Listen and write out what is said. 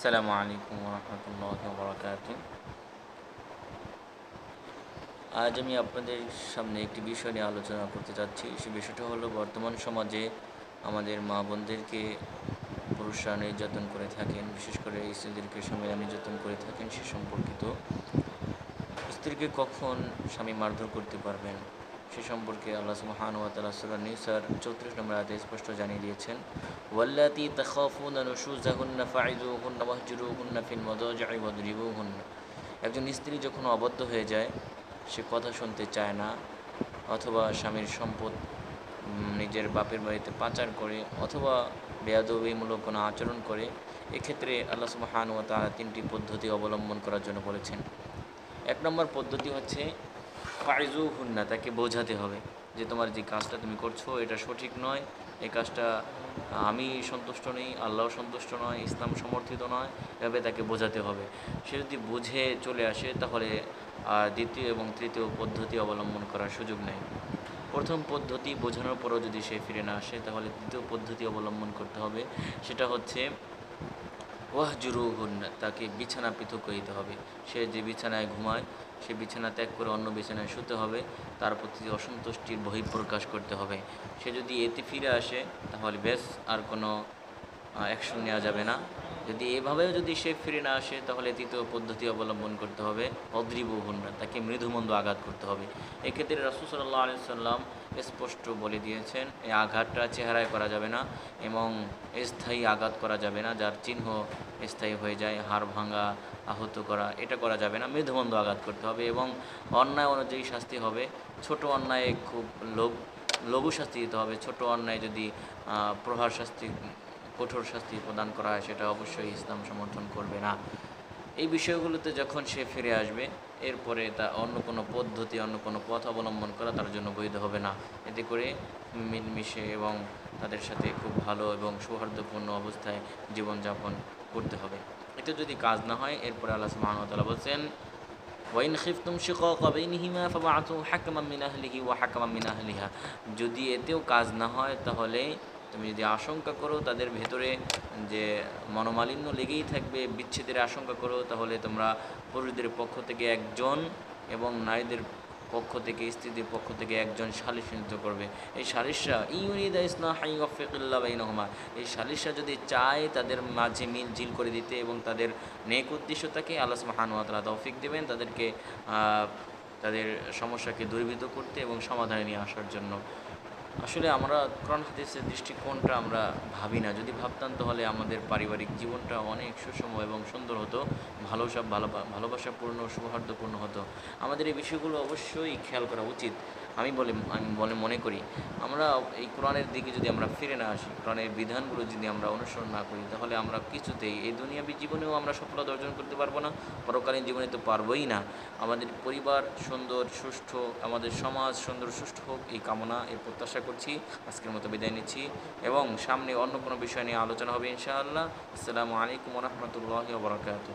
আসসালামু আলাইকুম রহমতুল্লাহ বরকাত আজ আমি আপনাদের সামনে একটি বিষয় নিয়ে আলোচনা করতে চাচ্ছি সে বিষয়টা হলো, বর্তমান সমাজে আমাদের মা বোনদেরকে পুরুষরা নির্যাতন করে থাকেন, বিশেষ করে স্ত্রীদেরকে স্বামীরা নির্যাতন করে থাকেন সে সম্পর্কিত। স্ত্রীকে কখন স্বামী মারধর করতে পারবেন? সে সম্পর্কে আল্লাহ সুবহান ওয়া তাআলা সূরা নিসার 34 নম্বর আয়াতে স্পষ্ট জানিয়ে দিয়েছেন, ওয়াল্লাতি তাখাফুনা নুশুজাহুন্না ফাইযুহুন্না ওয়াহজুরুহুন্না ফিল মাদাজি'i ওয়াদরিবুহুন্না। একজন স্ত্রী যখন অবদ্ধ হয়ে যায়, সে কথা শুনতে চায় না, অথবা স্বামীর সম্পদ নিজের বাপের বাড়িতে পাচার করে, অথবা বেয়াদবিমূলক কোনো আচরণ করে, এক্ষেত্রে আল্লাহ সুবহান ওয়া তাআলা তিনটি পদ্ধতি অবলম্বন করার জন্য বলেছেন। এক নম্বর পদ্ধতি হচ্ছে ফাইজু হুন্না তাকে বোঝাতে হবে যে তোমার যে কাজটা তুমি করছ, এটা সঠিক নয়। এই কাজটা, আমি সন্তুষ্ট নেই, আল্লাহ সন্তুষ্ট নয়, ইসলাম সমর্থিত নয়, এভাবে তাকে বোঝাতে হবে। সে যদি বুঝে চলে আসে, তাহলে দ্বিতীয় এবং তৃতীয় পদ্ধতি অবলম্বন করার সুযোগ নেই। প্রথম পদ্ধতি বোঝানোর পরও যদি সে ফিরে না আসে, তাহলে দ্বিতীয় পদ্ধতি অবলম্বন করতে হবে। সেটা হচ্ছে ওয়াহজুরু জুরু তাকে বিছানা পৃথক করে দিতে হবে। সে যে বিছানায় ঘুমায়, সে বিছানা ত্যাগ করে অন্য বিছানায় শুতে হবে। তার প্রতি অসন্তুষ্টির বহিঃপ্রকাশ করতে হবে। সে যদি এতে ফিরে আসে, তাহলে বেশ আর কোনো অ্যাকশন নেওয়া যাবে না। যদি এভাবেও যদি সে ফিরে না আসে, তাহলে তৃতীয় পদ্ধতি অবলম্বন করতে হবে অদ্রিবু হুন্না তাকে মৃদুমন্দ আঘাত করতে হবে। এক্ষেত্রে রাসুল সাল্লাহ আলি সাল্লাম স্পষ্ট বলে দিয়েছেন এই আঘাতটা চেহারায় করা যাবে না এবং স্থায়ী আঘাত করা যাবে না। যার চিহ্ন স্থায়ী হয়ে যায়, হাড় ভাঙা, আহত করা, এটা করা যাবে না। মৃদুমন্দ আঘাত করতে হবে এবং অন্যায় অনুযায়ী শাস্তি হবে। ছোট অন্যায় খুব লঘু লঘু শাস্তি দিতে হবে। ছোট অন্যায় যদি প্রহার শাস্তি কঠোর শাস্তি প্রদান করা হয়, সেটা অবশ্যই ইসলাম সমর্থন করবে না। এই বিষয়গুলোতে যখন সে ফিরে আসবে, এরপরে তা অন্য কোনো পদ্ধতি, অন্য কোনো পথ অবলম্বন করা তার জন্য বৈধ হবে না। এতে করে মিলমিশে এবং তাদের সাথে খুব ভালো এবং সৌহার্দ্যপূর্ণ অবস্থায় জীবনযাপন করতে হবে। এতে যদি কাজ না হয়, এরপরে আল্লাহ তাআলা বলছেন, ওয়াইন খিফতুম শিকাকা বাইনিহিমা ফাবাআতু হাকামান মিন আহলিহি ওয়া হাকামান মিন আহলিহা। যদি এতেও কাজ না হয়, তাহলে তুমি যদি আশঙ্কা করো, তাদের ভেতরে যে মনোমালিন্য লেগেই থাকবে, বিচ্ছেদের আশঙ্কা করো, তাহলে তোমরা পুরুষদের পক্ষ থেকে একজন এবং নারীদের পক্ষ থেকে, স্ত্রীদের পক্ষ থেকে একজন সালিশ নিযুক্ত করবে। এই সালিশরা ইউনিদা ইসলাম হাই অফিকুল্লাহ বাইনহমা, এই সালিশরা যদি চায় তাদের মাঝে মিল ঝিল করে দিতে এবং তাদের নেক উদ্দেশ্য উদ্দেশ্যটাকে আল্লাহ মহানুয়াতলা তৌফিক দেবেন, তাদেরকে তাদের সমস্যাকে দূরীভূত করতে এবং সমাধানে নিয়ে আসার জন্য। আসলে আমরা কোরআন, হাদিসের দৃষ্টিকোণটা আমরা ভাবি না। যদি ভাবতাম তাহলে আমাদের পারিবারিক জীবনটা অনেক সুষম এবং সুন্দর হতো। ভালো সব ভালো, ভালোবাসাপূর্ণ, সৌহার্দ্যপূর্ণ হতো। আমাদের এই বিষয়গুলো অবশ্যই খেয়াল করা উচিত। আমি বলে আমি বলে মনে করি, আমরা এই কোরআনের দিকে যদি আমরা ফিরে না আসি, কোরআনের বিধানগুলো যদি আমরা অনুসরণ না করি, তাহলে আমরা কিছুতেই এই দুনিয়াবী জীবনেও আমরা সফলতা অর্জন করতে পারব না, পরকালীন জীবনে তো পারবোই না। আমাদের পরিবার সুন্দর, সুষ্ঠু, আমাদের সমাজ সুন্দর, সুষ্ঠু হোক, এই কামনা, এই প্রত্যাশা করছি। আজকের মতো বিদায় নিচ্ছি এবং সামনে অন্য কোনো বিষয় নিয়ে আলোচনা হবে ইনশাআল্লাহ। আসসালামু আলাইকুম রহমতুল্লাহ বরকাত